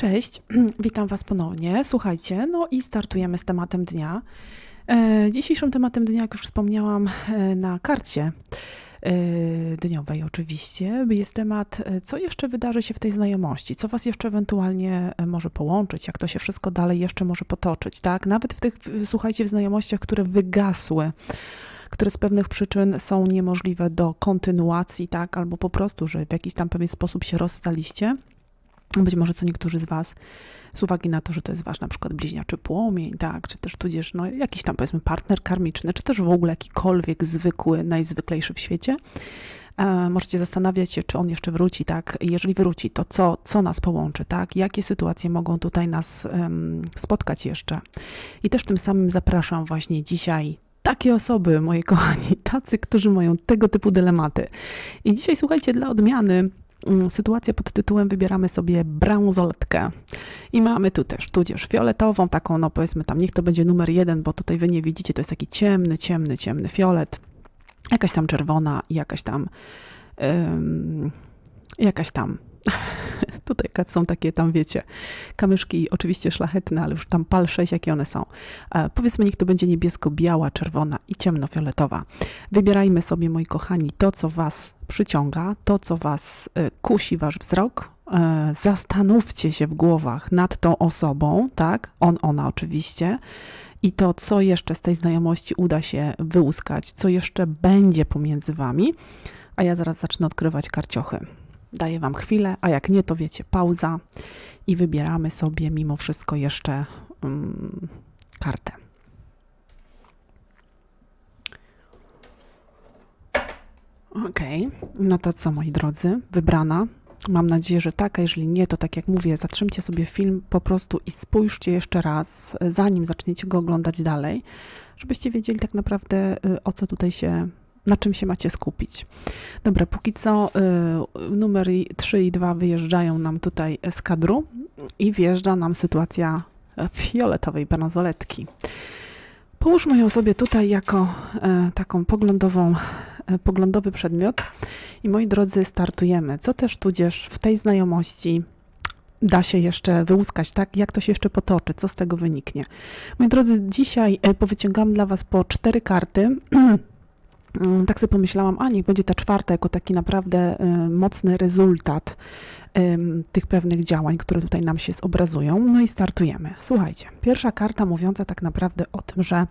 Cześć, witam Was ponownie. Słuchajcie, no i startujemy z tematem dnia. E, dzisiejszym tematem dnia, jak już wspomniałam e, na karcie e, dniowej oczywiście, jest temat, co jeszcze wydarzy się w tej znajomości, co Was jeszcze ewentualnie może połączyć, jak to się wszystko dalej jeszcze może potoczyć, tak? Nawet w tych, słuchajcie, w znajomościach, które wygasły, które z pewnych przyczyn są niemożliwe do kontynuacji, tak? Albo po prostu, że w jakiś tam pewien sposób się rozstaliście. Być może co niektórzy z Was, z uwagi na to, że to jest Wasz na przykład bliźniaczy płomień, tak, czy też tudzież no, jakiś tam powiedzmy partner karmiczny, czy też w ogóle jakikolwiek zwykły, najzwyklejszy w świecie, e, możecie zastanawiać się, czy on jeszcze wróci, tak, jeżeli wróci, to co, co nas połączy, tak, jakie sytuacje mogą tutaj nas spotkać jeszcze. I też tym samym zapraszam właśnie dzisiaj takie osoby, moje kochani, tacy, którzy mają tego typu dylematy. I dzisiaj, słuchajcie, dla odmiany mm, sytuacja pod tytułem wybieramy sobie brązoletkę. I mamy tu też tudzież fioletową, taką, no powiedzmy tam, niech to będzie numer jeden, bo tutaj wy nie widzicie, to jest taki ciemny, ciemny, ciemny fiolet. Jakaś tam czerwona i jakaś tam, ym, jakaś tam. Tutaj są takie tam, wiecie, kamyszki oczywiście szlachetne, ale już tam pal 6, jakie one są. E, powiedzmy, niech to będzie niebiesko-biała, czerwona i ciemnofioletowa. Wybierajmy sobie, moi kochani, to, co Was przyciąga, to, co Was e, kusi Wasz wzrok. E, Zastanówcie się w głowach nad tą osobą, tak? On, ona oczywiście. I to, co jeszcze z tej znajomości uda się wyłuskać, co jeszcze będzie pomiędzy Wami. A ja zaraz zacznę odkrywać karciochy. Daję Wam chwilę, a jak nie, to wiecie, pauza i wybieramy sobie mimo wszystko jeszcze mm, kartę. Okej, no to co moi drodzy, wybrana. Mam nadzieję, że tak, a jeżeli nie, to tak jak mówię, zatrzymcie sobie film po prostu i spójrzcie jeszcze raz, zanim zaczniecie go oglądać dalej, żebyście wiedzieli tak naprawdę y, o co tutaj się, na czym się macie skupić. Dobra, póki co y, numer 3 i 2 wyjeżdżają nam tutaj z kadru i wjeżdża nam sytuacja fioletowej bransoletki. Połóżmy ją sobie tutaj jako e, taką poglądową, e, poglądowy przedmiot i moi drodzy, startujemy. Co też tudzież w tej znajomości da się jeszcze wyłuskać, tak? Jak to się jeszcze potoczy, co z tego wyniknie. Moi drodzy, dzisiaj e, powyciągam dla Was po cztery karty. Mm, tak sobie pomyślałam, a niech będzie ta czwarta jako taki naprawdę e, mocny rezultat tych pewnych działań, które tutaj nam się zobrazują. No i startujemy. Słuchajcie, pierwsza karta mówiąca tak naprawdę o tym, że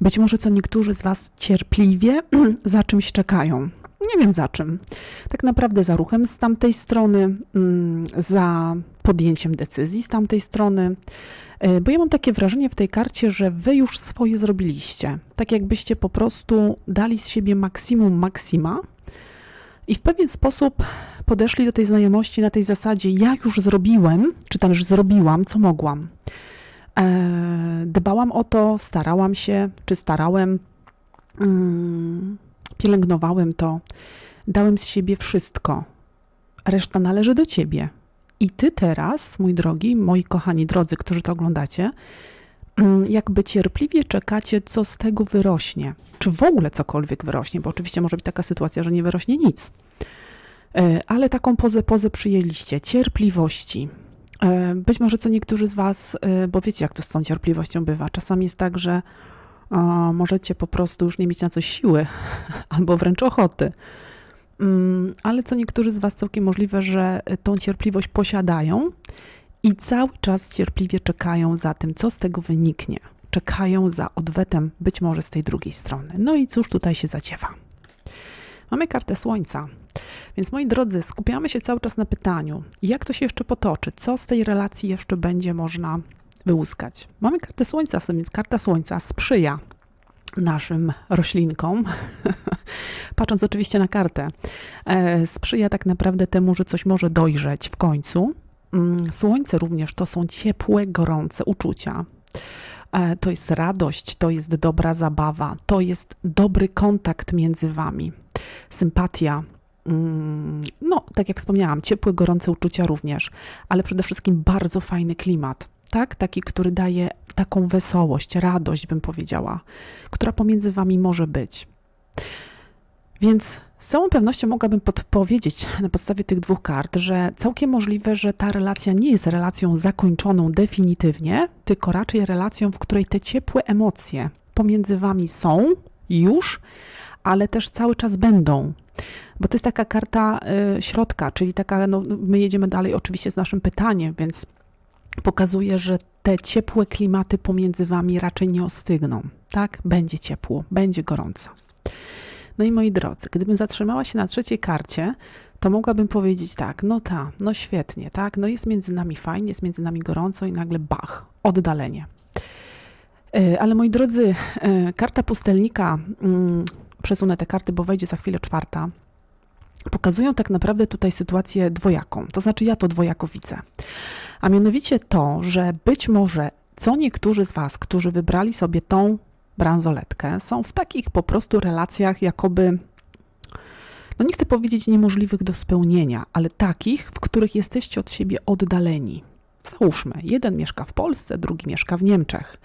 być może co niektórzy z Was cierpliwie za czymś czekają. Nie wiem za czym. Tak naprawdę za ruchem z tamtej strony, mm, za podjęciem decyzji z tamtej strony. Y, Bo ja mam takie wrażenie w tej karcie, że wy już swoje zrobiliście. Tak jakbyście po prostu dali z siebie maksimum maksima i w pewien sposób podeszli do tej znajomości na tej zasadzie: Ja już zrobiłem, czy już zrobiłam, co mogłam. E, Dbałam o to, starałam się, czy starałem, mm, pielęgnowałem to, dałem z siebie wszystko. Reszta należy do ciebie. I ty teraz, mój drogi, moi kochani drodzy, którzy to oglądacie, mm, jakby cierpliwie czekacie, co z tego wyrośnie. Czy w ogóle cokolwiek wyrośnie, bo oczywiście może być taka sytuacja, że nie wyrośnie nic. E, Ale taką pozę, pozę przyjęliście, cierpliwości. E, Być może co niektórzy z Was, e, bo wiecie, jak to z tą cierpliwością bywa. Czasami jest tak, że możecie po prostu już nie mieć na coś siły, albo wręcz ochoty. Mm, Ale co niektórzy z Was całkiem możliwe, że e, tą cierpliwość posiadają i cały czas cierpliwie czekają za tym, co z tego wyniknie. Czekają za odwetem, być może z tej drugiej strony. No i cóż tutaj się zadziewa? Mamy kartę Słońca. Więc moi drodzy, skupiamy się cały czas na pytaniu, jak to się jeszcze potoczy, co z tej relacji jeszcze będzie można wyłuskać. Mamy kartę Słońca, więc karta Słońca sprzyja naszym roślinkom, patrząc oczywiście na kartę, e, sprzyja tak naprawdę temu, że coś może dojrzeć w końcu. Mm, Słońce również to są ciepłe, gorące uczucia. E, To jest radość, to jest dobra zabawa, to jest dobry kontakt między wami, sympatia. mm, No, tak jak wspomniałam, ciepłe, gorące uczucia również, ale przede wszystkim bardzo fajny klimat. Tak, taki, który daje taką wesołość, radość, bym powiedziała, która pomiędzy wami może być. Więc z całą pewnością mogłabym podpowiedzieć na podstawie tych dwóch kart, że całkiem możliwe, że ta relacja nie jest relacją zakończoną definitywnie, tylko raczej relacją, w której te ciepłe emocje pomiędzy wami są już, ale też cały czas będą. Bo to jest taka karta y, środka, czyli taka, no, my jedziemy dalej oczywiście z naszym pytaniem, więc pokazuje, że te ciepłe klimaty pomiędzy wami raczej nie ostygną. Tak? Będzie ciepło, będzie gorąco. No i moi drodzy, gdybym zatrzymała się na trzeciej karcie, to mogłabym powiedzieć tak, no ta, no świetnie, tak, no jest między nami fajnie, jest między nami gorąco i nagle bach, oddalenie. E, Ale moi drodzy, e, karta pustelnika, mm, przesunę te karty, bo wejdzie za chwilę czwarta, pokazują tak naprawdę tutaj sytuację dwojaką. To znaczy, ja to dwojako widzę. A mianowicie to, że być może co niektórzy z Was, którzy wybrali sobie tą bransoletkę, są w takich po prostu relacjach, jakoby, no nie chcę powiedzieć niemożliwych do spełnienia, ale takich, w których jesteście od siebie oddaleni. Załóżmy, jeden mieszka w Polsce, drugi mieszka w Niemczech,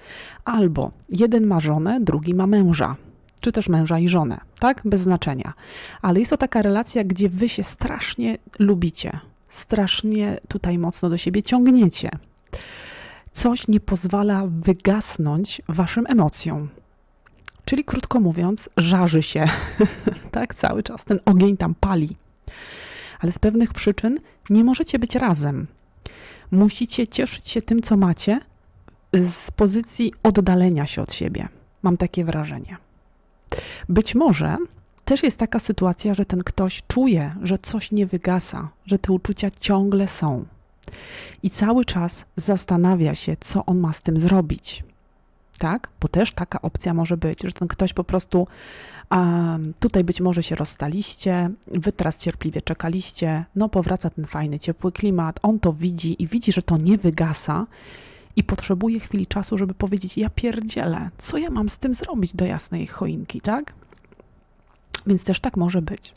albo jeden ma żonę, drugi ma męża, czy też męża i żonę, tak? Bez znaczenia. Ale jest to taka relacja, gdzie wy się strasznie lubicie, strasznie tutaj mocno do siebie ciągniecie. Coś nie pozwala wygasnąć waszym emocjom. Czyli krótko mówiąc, żarzy się, tak? Cały czas ten ogień tam pali. Ale z pewnych przyczyn nie możecie być razem. Musicie cieszyć się tym, co macie, z pozycji oddalenia się od siebie. Mam takie wrażenie. Być może też jest taka sytuacja, że ten ktoś czuje, że coś nie wygasa, że te uczucia ciągle są. I cały czas zastanawia się, co on ma z tym zrobić. Tak? Bo też taka opcja może być, że ten ktoś po prostu tutaj być może się rozstaliście, wy teraz cierpliwie czekaliście, no powraca ten fajny, ciepły klimat, on to widzi i widzi, że to nie wygasa i potrzebuje chwili czasu, żeby powiedzieć: Ja pierdzielę, co ja mam z tym zrobić do jasnej choinki, tak? Więc też tak może być.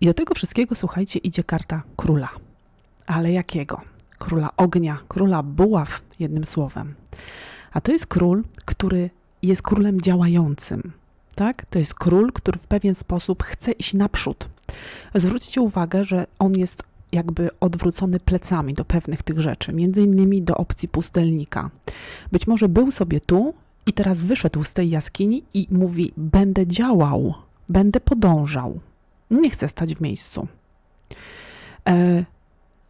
I do tego wszystkiego, słuchajcie, idzie karta króla. Ale jakiego? Króla ognia, króla buław, jednym słowem. A to jest król, który jest królem działającym. Tak? To jest król, który w pewien sposób chce iść naprzód. Zwróćcie uwagę, że on jest jakby odwrócony plecami do pewnych tych rzeczy, między innymi do opcji pustelnika. Być może był sobie tu i teraz wyszedł z tej jaskini i mówi: Będę działał, będę podążał, nie chcę stać w miejscu. E,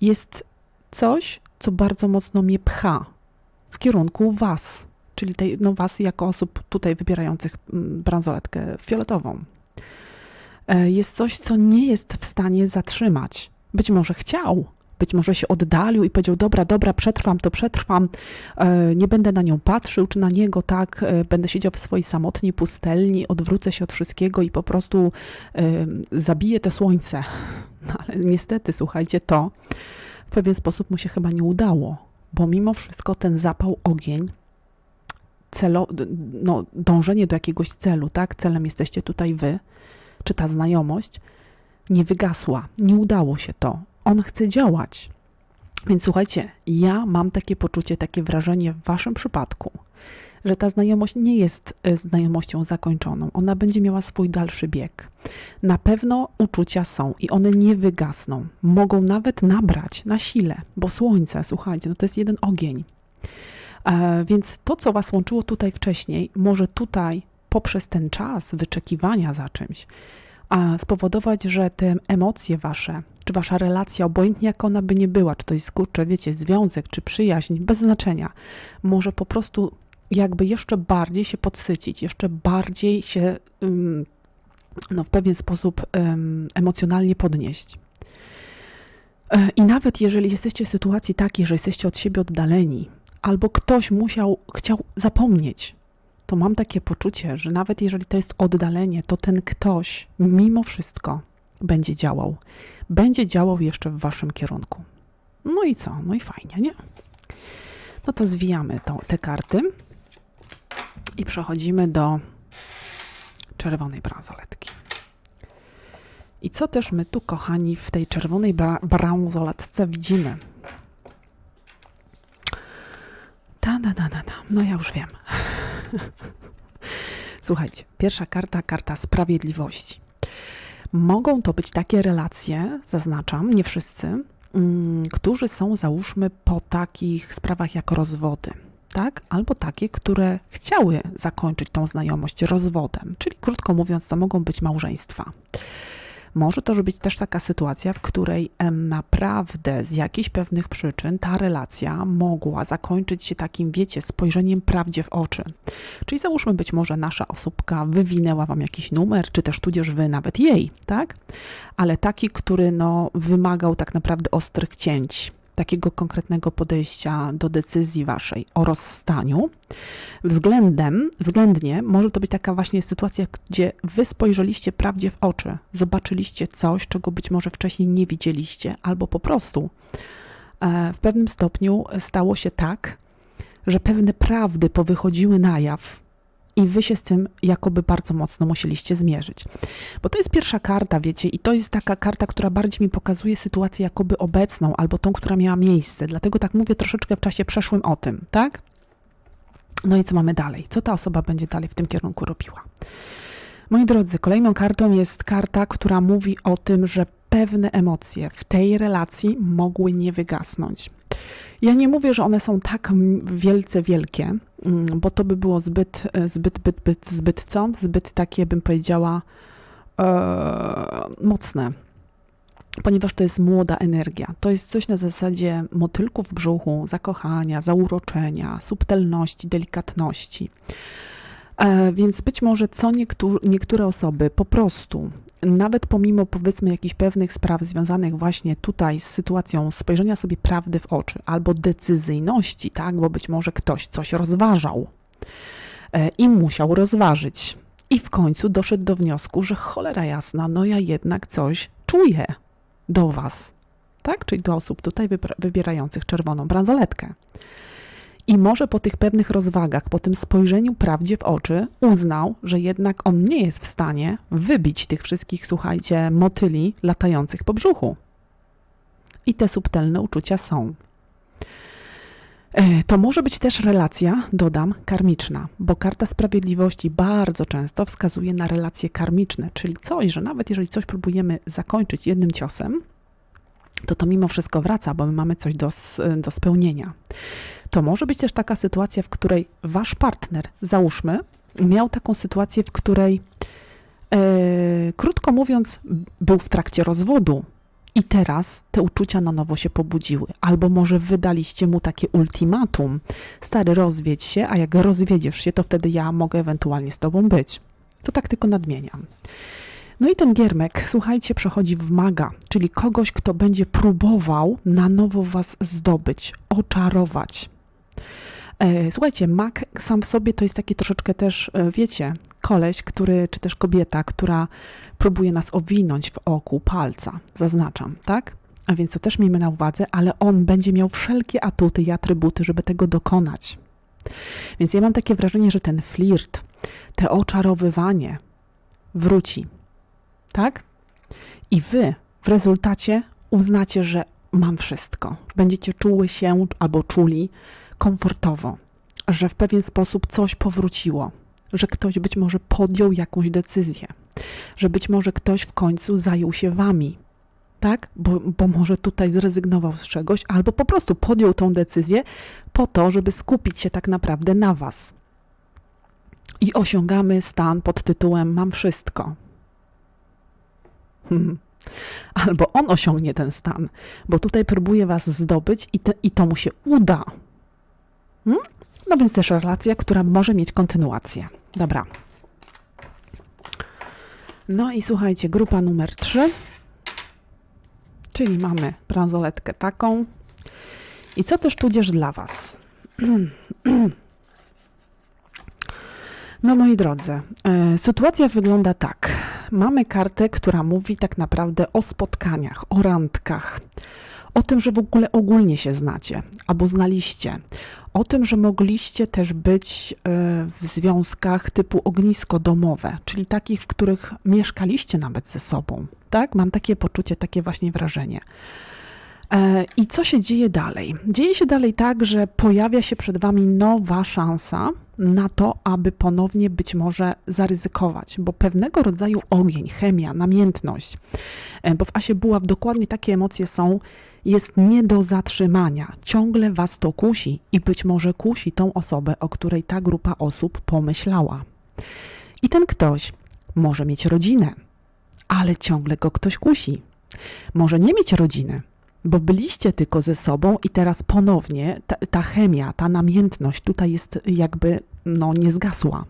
jest coś, co bardzo mocno mnie pcha w kierunku Was, czyli tej, no Was jako osób tutaj wybierających mm, bransoletkę fioletową. E, Jest coś, co nie jest w stanie zatrzymać. Być może chciał, być może się oddalił i powiedział: Dobra, dobra, przetrwam to, przetrwam, e, nie będę na nią patrzył, czy na niego, tak, e, będę siedział w swojej samotnej pustelni, odwrócę się od wszystkiego i po prostu e, zabiję to słońce. No ale niestety, słuchajcie, to w pewien sposób mu się chyba nie udało, bo mimo wszystko ten zapał, ogień, celo, no, dążenie do jakiegoś celu, tak, celem jesteście tutaj wy, czy ta znajomość, nie wygasła, nie udało się to. On chce działać. Więc słuchajcie, ja mam takie poczucie, takie wrażenie w waszym przypadku, że ta znajomość nie jest e, znajomością zakończoną. Ona będzie miała swój dalszy bieg. Na pewno uczucia są i one nie wygasną. Mogą nawet nabrać na sile, bo słońce, słuchajcie, no to jest jeden ogień. E, więc to, co was łączyło tutaj wcześniej, może tutaj poprzez ten czas wyczekiwania za czymś, a spowodować, że te emocje wasze, czy wasza relacja, obojętnie jak ona by nie była, czy to jest kurczę, wiecie, związek, czy przyjaźń, bez znaczenia, może po prostu jakby jeszcze bardziej się podsycić, jeszcze bardziej się no, w pewien sposób emocjonalnie podnieść. E, I nawet jeżeli jesteście w sytuacji takiej, że jesteście od siebie oddaleni, albo ktoś musiał, chciał zapomnieć, to mam takie poczucie, że nawet jeżeli to jest oddalenie, to ten ktoś mimo wszystko będzie działał. Będzie działał jeszcze w waszym kierunku. No i co? No i fajnie, nie? No to zwijamy te karty i przechodzimy do czerwonej bransoletki. I co też my tu, kochani, w tej czerwonej bra- bransoletce widzimy? Ta, da, da, da, da. No ja już wiem. Słuchajcie, pierwsza karta, karta sprawiedliwości. Mogą to być takie relacje, zaznaczam, nie wszyscy, mm, którzy są, załóżmy, po takich sprawach jak rozwody, tak? Albo takie, które chciały zakończyć tą znajomość rozwodem, czyli krótko mówiąc, to mogą być małżeństwa. Może to być też taka sytuacja, w której naprawdę z jakichś pewnych przyczyn ta relacja mogła zakończyć się takim, wiecie, spojrzeniem prawdzie w oczy. Czyli załóżmy, być może nasza osóbka wywinęła wam jakiś numer, czy też tudzież wy nawet jej, tak? Ale taki, który no, wymagał tak naprawdę ostrych cięć, takiego konkretnego podejścia do decyzji waszej o rozstaniu. Względem, względnie może to być taka właśnie sytuacja, gdzie wy spojrzeliście prawdzie w oczy, zobaczyliście coś, czego być może wcześniej nie widzieliście, albo po prostu e, w pewnym stopniu stało się tak, że pewne prawdy powychodziły na jaw i wy się z tym jakoby bardzo mocno musieliście zmierzyć. Bo to jest pierwsza karta, wiecie, i to jest taka karta, która bardziej mi pokazuje sytuację jakoby obecną, albo tą, która miała miejsce. Dlatego tak mówię troszeczkę w czasie przeszłym o tym, tak? No i co mamy dalej? Co ta osoba będzie dalej w tym kierunku robiła? Moi drodzy, kolejną kartą jest karta, która mówi o tym, że pewne emocje w tej relacji mogły nie wygasnąć. Ja nie mówię, że one są tak wielce wielkie, mm, bo to by było zbyt, zbyt, zbyt, zbyt, zbyt co? Zbyt takie, bym powiedziała, e, mocne. Ponieważ to jest młoda energia. To jest coś na zasadzie motylków w brzuchu, zakochania, zauroczenia, subtelności, delikatności. E, więc być może co niektóre osoby po prostu nawet pomimo powiedzmy jakichś pewnych spraw związanych właśnie tutaj z sytuacją spojrzenia sobie prawdy w oczy albo decyzyjności, tak, bo być może ktoś coś rozważał e, i musiał rozważyć. I w końcu doszedł do wniosku, że cholera jasna, no ja jednak coś czuję do was, tak? Czyli do osób tutaj wybierających czerwoną bransoletkę. I może po tych pewnych rozwagach, po tym spojrzeniu prawdzie w oczy, uznał, że jednak on nie jest w stanie wybić tych wszystkich, słuchajcie, motyli latających po brzuchu. I te subtelne uczucia są. E, to może być też relacja, dodam, karmiczna, bo karta sprawiedliwości bardzo często wskazuje na relacje karmiczne, czyli coś, że nawet jeżeli coś próbujemy zakończyć jednym ciosem, to to mimo wszystko wraca, bo my mamy coś do, do spełnienia. To może być też taka sytuacja, w której wasz partner, załóżmy, miał taką sytuację, w której, e, krótko mówiąc, był w trakcie rozwodu i teraz te uczucia na nowo się pobudziły. Albo może wydaliście mu takie ultimatum: stary, rozwiedź się, a jak rozwiedziesz się, to wtedy ja mogę ewentualnie z tobą być. To tak tylko nadmieniam. No i ten giermek, słuchajcie, przechodzi w maga, czyli kogoś, kto będzie próbował na nowo was zdobyć, oczarować. E, słuchajcie, mak sam w sobie to jest taki troszeczkę też, e, wiecie, koleś, który, czy też kobieta, która próbuje nas owinąć w oku palca, zaznaczam, tak? A więc to też miejmy na uwadze, ale on będzie miał wszelkie atuty i atrybuty, żeby tego dokonać. Więc ja mam takie wrażenie, że ten flirt, te oczarowywanie wróci tak? I wy w rezultacie uznacie, że mam wszystko. Będziecie czuły się albo czuli komfortowo, że w pewien sposób coś powróciło, że ktoś być może podjął jakąś decyzję, że być może ktoś w końcu zajął się wami, tak? Bo, bo może tutaj zrezygnował z czegoś, albo po prostu podjął tą decyzję po to, żeby skupić się tak naprawdę na was. I osiągamy stan pod tytułem Mam wszystko. Albo on osiągnie ten stan, bo tutaj próbuje was zdobyć i, te, i to mu się uda. Hmm? No więc też relacja, która może mieć kontynuację. Dobra. No i słuchajcie, grupa numer 3. Czyli mamy bransoletkę taką. I co też tudzież dla Was? No moi drodzy, e, sytuacja wygląda tak. Mamy kartę, która mówi tak naprawdę o spotkaniach, o randkach, o tym, że w ogóle ogólnie się znacie albo znaliście, o tym, że mogliście też być e, w związkach typu ognisko domowe, czyli takich, w których mieszkaliście nawet ze sobą. Tak? Mam takie poczucie, takie właśnie wrażenie. E, I co się dzieje dalej? Dzieje się dalej tak, że pojawia się przed Wami nowa szansa na to, aby ponownie być może zaryzykować, bo pewnego rodzaju ogień, chemia, namiętność, e, bo w Asie Buław dokładnie takie emocje są, jest nie do zatrzymania. Ciągle was to kusi i być może kusi tą osobę, o której ta grupa osób pomyślała. I ten ktoś może mieć rodzinę, ale ciągle go ktoś kusi. Może nie mieć rodziny, bo byliście tylko ze sobą i teraz ponownie ta, ta chemia, ta namiętność tutaj jest jakby no, nie zgasła.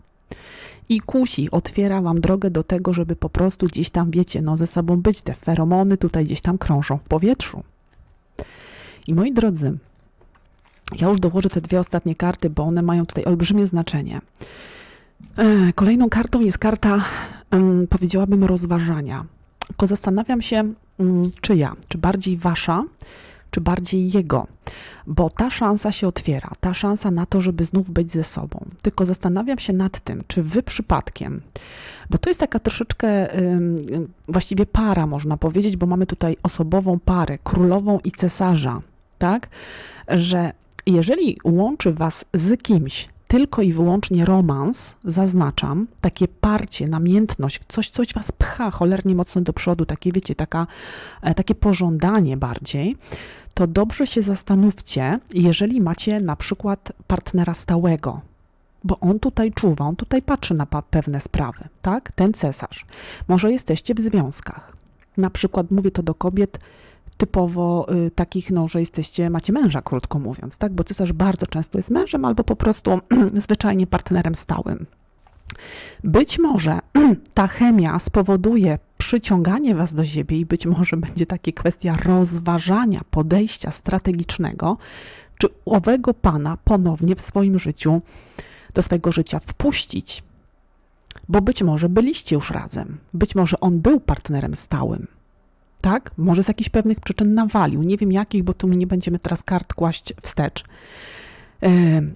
I kusi, otwiera wam drogę do tego, żeby po prostu gdzieś tam, wiecie, no ze sobą być. Te feromony tutaj gdzieś tam krążą w powietrzu. I moi drodzy, ja już dołożę te dwie ostatnie karty, bo one mają tutaj olbrzymie znaczenie. E, Kolejną kartą jest karta, powiedziałabym, rozważania. Tylko zastanawiam się, czyja, czy bardziej wasza, czy bardziej jego, bo ta szansa się otwiera, ta szansa na to, żeby znów być ze sobą. Tylko zastanawiam się nad tym, czy wy przypadkiem, bo to jest taka troszeczkę właściwie para, można powiedzieć, bo mamy tutaj osobową parę, królową i cesarza, tak? Że jeżeli łączy was z kimś tylko i wyłącznie romans, zaznaczam, takie parcie, namiętność, coś, coś was pcha cholernie mocno do przodu, takie wiecie, taka, e, takie pożądanie bardziej, to dobrze się zastanówcie, jeżeli macie na przykład partnera stałego, bo on tutaj czuwa, on tutaj patrzy na pewne sprawy, tak? Ten cesarz. Może jesteście w związkach. Na przykład mówię to do kobiet typowo y, takich, no, że jesteście, macie męża, krótko mówiąc, tak? Bo cesarz bardzo często jest mężem albo po prostu zwyczajnie partnerem stałym. Być może ta chemia spowoduje przyciąganie was do siebie i być może będzie takie kwestia rozważania podejścia strategicznego, czy owego pana ponownie w swoim życiu, do swojego życia wpuścić. Bo być może byliście już razem, być może on był partnerem stałym. Tak? Może z jakichś pewnych przyczyn nawalił. Nie wiem jakich, bo tu nie będziemy teraz kart kłaść wstecz.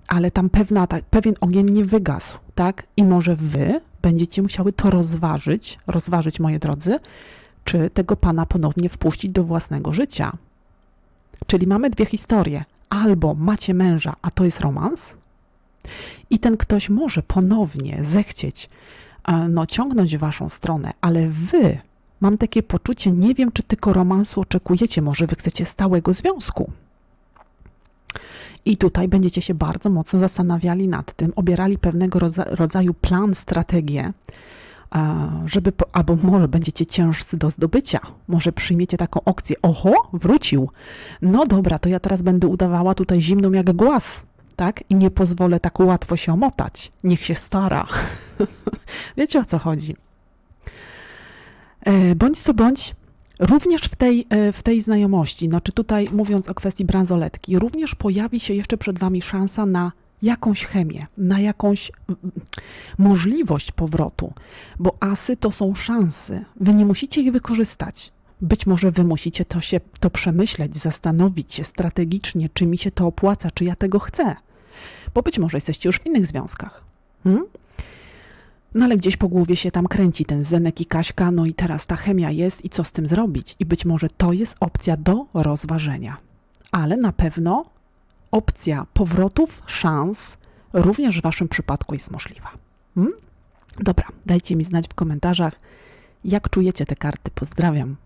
Ale tam pewna, pewien ogień nie wygasł, tak? I może wy będziecie musiały to rozważyć, rozważyć, moi drodzy, czy tego pana ponownie wpuścić do własnego życia. Czyli mamy dwie historie. Albo macie męża, a to jest romans, i ten ktoś może ponownie zechcieć no, ciągnąć waszą stronę, ale wy, mam takie poczucie, nie wiem, czy tylko romansu oczekujecie, może wy chcecie stałego związku. I tutaj będziecie się bardzo mocno zastanawiali nad tym, obierali pewnego rodza- rodzaju plan, strategię, żeby, albo może będziecie ciężcy do zdobycia, może przyjmiecie taką opcję, oho, wrócił, no dobra, to ja teraz będę udawała tutaj zimną jak głaz, tak? I nie pozwolę tak łatwo się omotać, niech się stara. Wiecie o co chodzi. E, Bądź co bądź, również w tej, e, w tej znajomości, znaczy tutaj mówiąc o kwestii bransoletki, również pojawi się jeszcze przed Wami szansa na jakąś chemię, na jakąś możliwość powrotu, bo asy to są szanse. Wy nie musicie ich wykorzystać. Być może wy musicie to się to przemyśleć, zastanowić się strategicznie, czy mi się to opłaca, czy ja tego chcę. Bo być może jesteście już w innych związkach. Hmm? No ale gdzieś po głowie się tam kręci ten Zenek i Kaśka, no i teraz ta chemia jest i co z tym zrobić? I być może to jest opcja do rozważenia. Ale na pewno opcja powrotów, szans również w waszym przypadku jest możliwa. Hmm? Dobra, dajcie mi znać w komentarzach, jak czujecie te karty. Pozdrawiam.